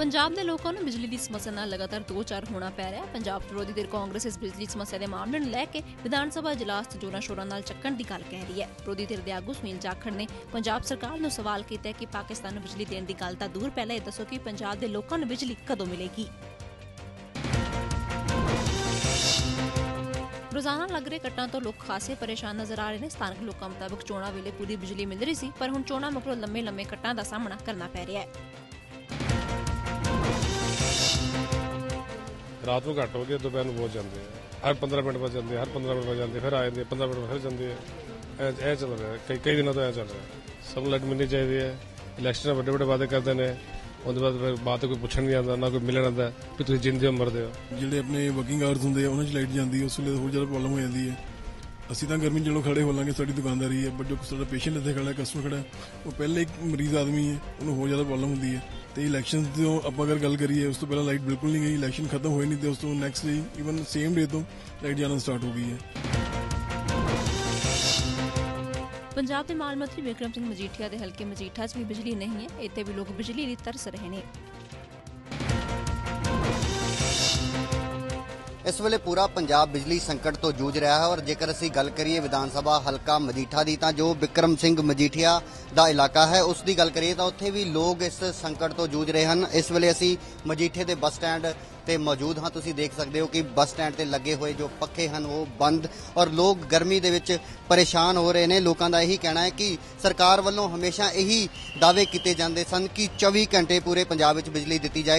ਪੰਜਾਬ ਦੇ ਲੋਕਾਂ ਨੂੰ ਬਿਜਲੀ ਦੀ ਸਮੱਸਿਆ ਨਾਲ ਲਗਾਤਾਰ ਦੋ ਚਾਰ ਹੋਣਾ ਪੈ ਰਿਹਾ। ਪੰਜਾਬ ਵਿਰੋਧੀ ਧਿਰ ਕਾਂਗਰਸ ਇਸ ਬਿਜਲੀ ਸਮੱਸਿਆ ਦੇ ਮਾਮਲੇ ਨੂੰ ਲੈ ਕੇ ਵਿਧਾਨ ਸਭਾ ਇਜਲਾਸ 'ਚ ਜੋਰਾਂ ਸ਼ੋਰਾਂ ਨਾਲ ਚੱਕਣ ਦੀ ਗੱਲ ਕਹਿ ਰਹੀ ਹੈ। ਵਿਰੋਧੀ ਧਿਰ ਦੇ ਆਗੂ ਸੁਨੀਲ ਜਾਖੜ ਨੇ ਪੰਜਾਬ ਸਰਕਾਰ ਨੂੰ ਸਵਾਲ ਕੀਤਾ ਕਿ ਪਾਕਿਸਤਾਨ ਨੂੰ ਬਿਜਲੀ ਦੇਣ ਦੀ ਗੱਲ ਤਾਂ ਦੂਰ, ਪਹਿਲਾਂ ਇਹ ਦੱਸੋ ਕਿ ਪੰਜਾਬ ਦੇ ਲੋਕਾਂ ਨੂੰ ਬਿਜਲੀ ਕਦੋਂ ਮਿਲੇਗੀ? ਰੋਜ਼ਾਨਾ ਲੱਗ ਰਹੇ ਕੱਟਾਂ ਤੋਂ ਲੋਕ ਖਾਸੇ ਪਰੇਸ਼ਾਨ ਨਜ਼ਰ ਆ ਰਹੇ ਨੇ। ਸਥਾਨਕ ਲੋਕਾਂ ਮੁਤਾਬਕ ਚੋਣਾਂ ਵੇਲੇ ਪੂਰੀ ਬਿਜਲੀ ਮਿਲ ਰਹੀ ਸੀ, ਪਰ ਹੁਣ ਚੋਣਾਂ ਮਗਰੋਂ ਲੰਮੇ ਲੰਮੇ ਕੱਟਾਂ ਦਾ ਸਾਹਮਣਾ ਕਰਨਾ ਪੈ ਰਿਹਾ ਹੈ। ਰਾਤ ਨੂੰ ਘੱਟ ਹੋ ਗਏ ਦੁਪਹਿਰ ਨੂੰ ਬਹੁਤ ਜਾਂਦੇ ਆ। ਹਰ 15 ਮਿੰਟ ਬਾਅਦ ਜਾਂਦੇ ਆ, ਹਰ 15 ਮਿੰਟ ਬਾਅਦ ਜਾਂਦੇ ਫਿਰ ਆ ਜਾਂਦੇ ਆ, 15 ਮਿੰਟ ਬਾਅਦ ਫਿਰ ਜਾਂਦੇ ਆ। ਇਹ ਇਹ ਚੱਲ ਰਿਹਾ ਕਈ ਕਈ ਦਿਨਾਂ ਤੋਂ ਇਹ ਚੱਲ ਰਿਹਾ। ਸਭ ਨੂੰ ਲਾਈਟ ਮਿਲਣੀ ਚਾਹੀਦੀ ਹੈ। ਇਲੈਕਸ਼ਨ ਵੱਡੇ ਵੱਡੇ ਵਾਅਦੇ ਕਰਦੇ ਨੇ। ਉਹਦੇ ਬਾਅਦ ਫਿਰ ਬਾਅਦ 'ਚ ਕੋਈ ਪੁੱਛਣ ਨਹੀਂ ਆਉਂਦਾ ਨਾ ਕੋਈ ਮਿਲਣ ਆਉਂਦਾ ਵੀ ਤੁਸੀਂ ਜਿੰਦੇ ਹੋ ਮਰਦੇ ਹੋ। ਜਿਹੜੇ ਆਪਣੇ ਵਰਕਿੰਗ ਆਵਰਸ ਹੁੰਦੇ ਆ ਉਹਨਾਂ 'ਚ ਲਾਈਟ ਜਾਂਦੀ ਹੈ ਉਸ ਵੇਲੇ ਹੋਰ ਜ਼ਿਆਦਾ ਪ੍ਰੋਬਲਮ ਹੋ ਜਾਂਦੀ ਹੈ। ਅਸੀਂ ਤਾਂ ਗਰਮੀ 'ਚ ਜਦੋਂ ਖੜੇ ਹੋ ਲਾਂਗੇ ਸਾਡੀ ਦੁਕਾਨਦਾਰੀ ਹੈ ਬਟ ਜੋ ਸਾਡਾ ਪੇਸ਼ੈਂਟ ਇੱਥੇ ਖੜਾ ਕਸਟਮਰ ਖੜਾ ਹੈ, ਉਹ ਪਹਿਲੇ ਇੱਕ ਮਰੀਜ਼ ਆਦਮੀ ਹੈ ਉਹਨੂੰ ਹੋਰ ਜ਼ਿਆਦਾ ਪ੍ਰੋਬਲਮ ਹੁੰਦੀ ਹੈ। ਤੇ ਇਲੈਕਸ਼ਨ ਤੋਂ ਆਪਾਂ ਅਗਰ ਗੱਲ ਕਰੀਏ, ਉਸ ਤੋਂ ਪਹਿਲਾਂ ਲਾਈਟ ਬਿਲਕੁਲ ਨਹੀਂ ਗਈ ਇਲੈਕਸ਼ਨ ਖਤਮ ਹੋਏ ਨਹੀਂ ਤੇ ਉਸ ਤੋਂ next day even same day ਤੋਂ ਲਾਈਟ ਜਾਣਾ ਸਟਾਰਟ ਹੋ ਗਈ ਹੈ। ਪੰਜਾਬ ਦੇ ਮਾਲ ਮੰਤਰੀ ਵਿਕਰਮ ਸਿੰਘ ਮਜੀਠੀਆ ਦੇ ਹਲਕੇ ਮਜੀਠਾ 'ਚ ਵੀ ਬਿਜਲੀ ਨਹੀਂ ਹੈ, ਇੱਥੇ ਵੀ ਲੋਕ ਬਿਜਲੀ ਲਈ ਤਰਸ ਰਹੇ ਨੇ। ਇਸ ਵੇਲੇ ਪੂਰਾ ਪੰਜਾਬ ਬਿਜਲੀ ਸੰਕਟ ਤੋਂ ਜੂਝ ਰਿਹਾ ਹੈ ਔਰ ਜੇਕਰ ਅਸੀਂ ਗੱਲ ਕਰੀਏ ਵਿਧਾਨ ਸਭਾ ਹਲਕਾ ਮਜੀਠਾ ਦੀ ਤਾਂ ਜੋ ਵਿਕਰਮ ਸਿੰਘ ਮਜੀਠੀਆ ਦਾ ਇਲਾਕਾ ਹੈ, ਉਸ ਦੀ ਗੱਲ ਕਰੀਏ ਤਾਂ ਉੱਥੇ ਵੀ ਲੋਕ ਇਸ ਸੰਕਟ ਤੋਂ ਜੂਝ ਰਹੇ ਹਨ। ਇਸ ਵੇਲੇ ਅਸੀਂ ਮਜੀਠੇ ਦੇ ਬੱਸ ਸਟੈਂਡ ਤੇ ਮੌਜੂਦ ਹਾਂ। ਤੁਸੀਂ ਦੇਖ ਸਕਦੇ ਹੋ ਕਿ ਬੱਸ ਸਟੈਂਡ ਤੇ ਲੱਗੇ ਹੋਏ ਜੋ ਪੱਖੇ ਹਨ, ਉਹ ਬੰਦ ਔਰ ਲੋਕ ਗਰਮੀ ਦੇ ਵਿੱਚ ਪਰੇਸ਼ਾਨ ਹੋ ਰਹੇ ਨੇ। ਲੋਕਾਂ ਦਾ ਇਹੀ ਕਹਿਣਾ ਹੈ ਕਿ ਸਰਕਾਰ ਵੱਲੋਂ ਹਮੇਸ਼ਾ ਇਹੀ ਦਾਅਵੇ ਕੀਤੇ ਜਾਂਦੇ ਸਨ ਕਿ 24 ਘੰਟੇ ਪੂਰੇ ਪੰਜਾਬ ਵਿੱਚ ਬਿਜਲੀ ਦਿੱਤੀ ਜਾਏਗੀ।